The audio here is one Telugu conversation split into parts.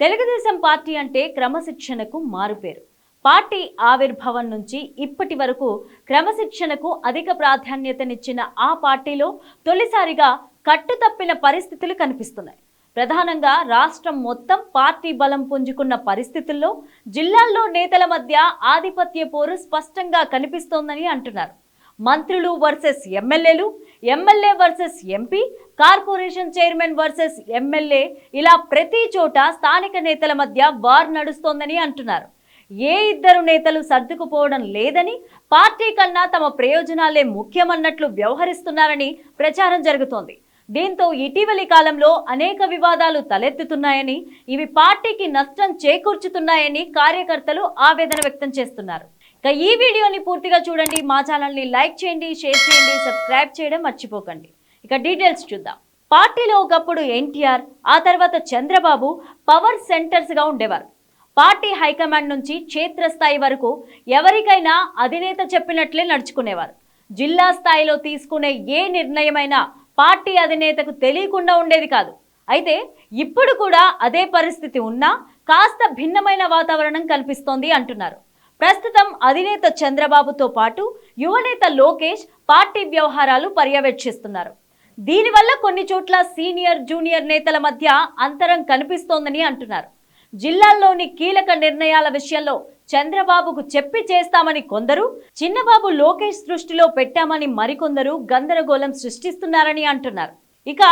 తెలుగుదేశం పార్టీ అంటే క్రమశిక్షణకు మారుపేరు. పార్టీ ఆవిర్భావం నుంచి ఇప్పటి వరకు క్రమశిక్షణకు అధిక ప్రాధాన్యతనిచ్చిన ఆ పార్టీలో తొలిసారిగా కట్టుతప్పిన పరిస్థితులు కనిపిస్తున్నాయి. ప్రధానంగా రాష్ట్రం మొత్తం పార్టీ బలం పుంజుకున్న పరిస్థితుల్లో జిల్లాల్లో నేతల మధ్య ఆధిపత్య పోరు స్పష్టంగా కనిపిస్తోందని అంటున్నారు. మంత్రులు వర్సెస్ ఎమ్మెల్యేలు MLA versus MP corporation chairman versus MLA ఇలా ప్రతి చోట స్థానిక నేతల మధ్య వార్ నడుస్తోందని అంటున్నారు. ఏ ఇద్దరు నేతలు సర్దుకుపోవడం లేదని పార్టీ కన్నా తమ ప్రయోజనాలే ముఖ్యమన్నట్లు వ్యవహరిస్తున్నారని ప్రచారం జరుగుతోంది. దీంతో ఇటీవలి కాలంలో అనేక వివాదాలు తలెత్తుతున్నాయని ఇవి పార్టీకి నష్టం చేకూర్చుతున్నాయని కార్యకర్తలు ఆవేదన వ్యక్తం చేస్తున్నారు. ఇక ఈ వీడియోని పూర్తిగా చూడండి మా ఛానల్ని లైక్ చేయండి షేర్ చేయండి సబ్స్క్రైబ్ చేయడం మర్చిపోకండి. ఇక డీటెయిల్స్ చూద్దాం. పార్టీలో ఒకప్పుడు ఎన్టీఆర్ ఆ తర్వాత చంద్రబాబు పవర్ సెంటర్స్గా ఉండేవారు. పార్టీ హైకమాండ్ నుంచి క్షేత్రస్థాయి వరకు ఎవరికైనా అధినేత చెప్పినట్లే నడుచుకునేవారు. జిల్లా స్థాయిలో తీసుకునే ఏ నిర్ణయమైనా పార్టీ అధినేతకు తెలియకుండా ఉండేది కాదు. అయితే ఇప్పుడు కూడా అదే పరిస్థితి ఉన్నా కాస్త భిన్నమైన వాతావరణం కల్పిస్తోంది అంటున్నారు. ప్రస్తుతం అధినేత చంద్రబాబుతో పాటు యువనేత లోకేష్ పార్టీ వ్యవహారాలు పర్యవేక్షిస్తున్నారు. దీనివల్ల కొన్ని చోట్ల సీనియర్ జూనియర్ నేతల మధ్య అంతరం కనిపిస్తోందని అంటున్నారు. జిల్లాల్లోని కీలక నిర్ణయాల విషయంలో చంద్రబాబుకు చెప్పి చేస్తామని కొందరు చిన్నబాబు లోకేష్ దృష్టిలో పెట్టామని మరికొందరు గందరగోళం సృష్టిస్తున్నారని అంటున్నారు. ఇక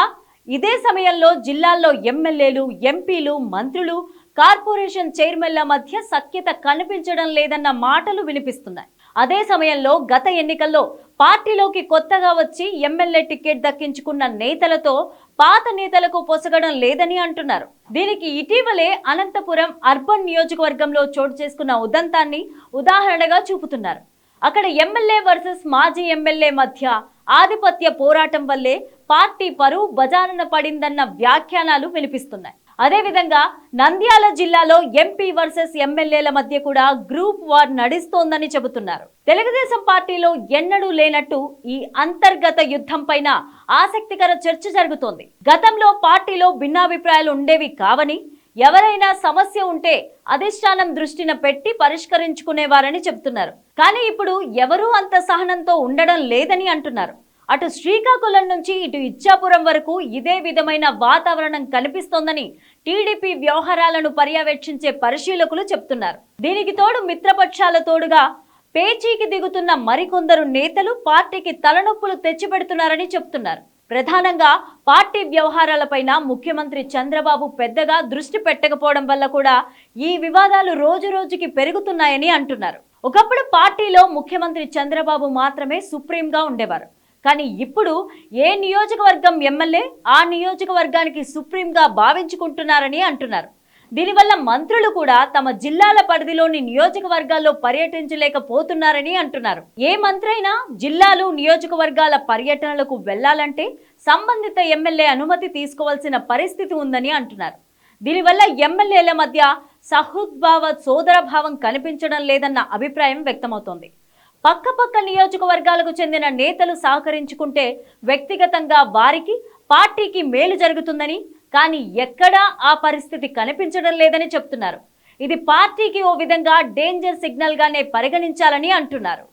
ఇదే సమయంలో జిల్లాల్లో ఎమ్మెల్యేలు ఎంపీలు మంత్రులు కార్పొరేషన్ చైర్మన్ల మధ్య సఖ్యత కనిపించడం లేదన్న మాటలు వినిపిస్తున్నాయి. అదే సమయంలో గత ఎన్నికల్లో పార్టీలోకి కొత్తగా వచ్చి ఎమ్మెల్యే టికెట్ దక్కించుకున్న నేతలతో పాత నేతలకు పొసగడం లేదని అంటున్నారు. దీనికి ఇటీవలే అనంతపురం అర్బన్ నియోజకవర్గంలో చోటు చేసుకున్న ఉదంతాన్ని ఉదాహరణగా చూపుతున్నారు. అక్కడ ఎమ్మెల్యే వర్సెస్ మాజీ ఎమ్మెల్యే మధ్య ఆధిపత్య పోరాటం వల్లే పార్టీ పరువు బజారున పడిందన్న వ్యాఖ్యానాలు వినిపిస్తున్నాయి. అదేవిధంగా నంద్యాల జిల్లాలో ఎంపీ వర్సెస్ ఎమ్మెల్యేల మధ్య కూడా గ్రూప్ వార్ నడుస్తోందని చెబుతున్నారు. తెలుగుదేశం పార్టీలో ఎన్నడూ లేనట్టు ఈ అంతర్గత యుద్ధం పైన ఆసక్తికర చర్చ జరుగుతోంది. గతంలో పార్టీలో భిన్నాభిప్రాయాలు ఉండేవి కావని ఎవరైనా సమస్య ఉంటే అధిష్టానం దృష్టిన పెట్టి పరిష్కరించుకునేవారని చెబుతున్నారు. కానీ ఇప్పుడు ఎవరూ అంత సహనంతో ఉండడం లేదని అంటున్నారు. అటు శ్రీకాకుళం నుంచి ఇటు ఇచ్చాపురం వరకు ఇదే విధమైన వాతావరణం కనిపిస్తోందని టీడీపీ వ్యవహారాలను పర్యవేక్షించే పరిశీలకులు చెప్తున్నారు. దీనికి తోడు మిత్రపక్షాల తోడుగా పేచీకి దిగుతున్న మరికొందరు నేతలు పార్టీకి తలనొప్పులు తెచ్చిపెడుతున్నారని చెప్తున్నారు. ప్రధానంగా పార్టీ వ్యవహారాలపైన ముఖ్యమంత్రి చంద్రబాబు పెద్దగా దృష్టి పెట్టకపోవడం వల్ల కూడా ఈ వివాదాలు రోజు రోజుకి పెరుగుతున్నాయని అంటున్నారు. ఒకప్పుడు పార్టీలో ముఖ్యమంత్రి చంద్రబాబు మాత్రమే సుప్రీంగా ఉండేవారు. కానీ ఇప్పుడు ఏ నియోజకవర్గం ఎమ్మెల్యే ఆ నియోజకవర్గానికి సుప్రీంగా భావించుకుంటున్నారని అంటున్నారు. దీనివల్ల మంత్రులు కూడా తమ జిల్లాల పరిధిలోని నియోజకవర్గాల్లో పర్యటించలేకపోతున్నారని అంటున్నారు. ఏ మంత్రైనా జిల్లాలు నియోజకవర్గాల పర్యటనలకు వెళ్ళాలంటే సంబంధిత ఎమ్మెల్యే అనుమతి తీసుకోవాల్సిన పరిస్థితి ఉందని అంటున్నారు. దీనివల్ల ఎమ్మెల్యేల మధ్య సహృద్భావ సోదరభావం కనిపించడం లేదన్న అభిప్రాయం వ్యక్తమవుతోంది. పక్కపక్క నియోజకవర్గాలకు చెందిన నేతలు సహకరించుకుంటే వ్యక్తిగతంగా వారికి పార్టీకి మేలు జరుగుతుందని కానీ ఎక్కడా ఆ పరిస్థితి కనిపించడం లేదని చెప్తున్నారు. ఇది పార్టీకి ఓ విధంగా డేంజర్ సిగ్నల్గానే పరిగణించాలని అంటున్నారు.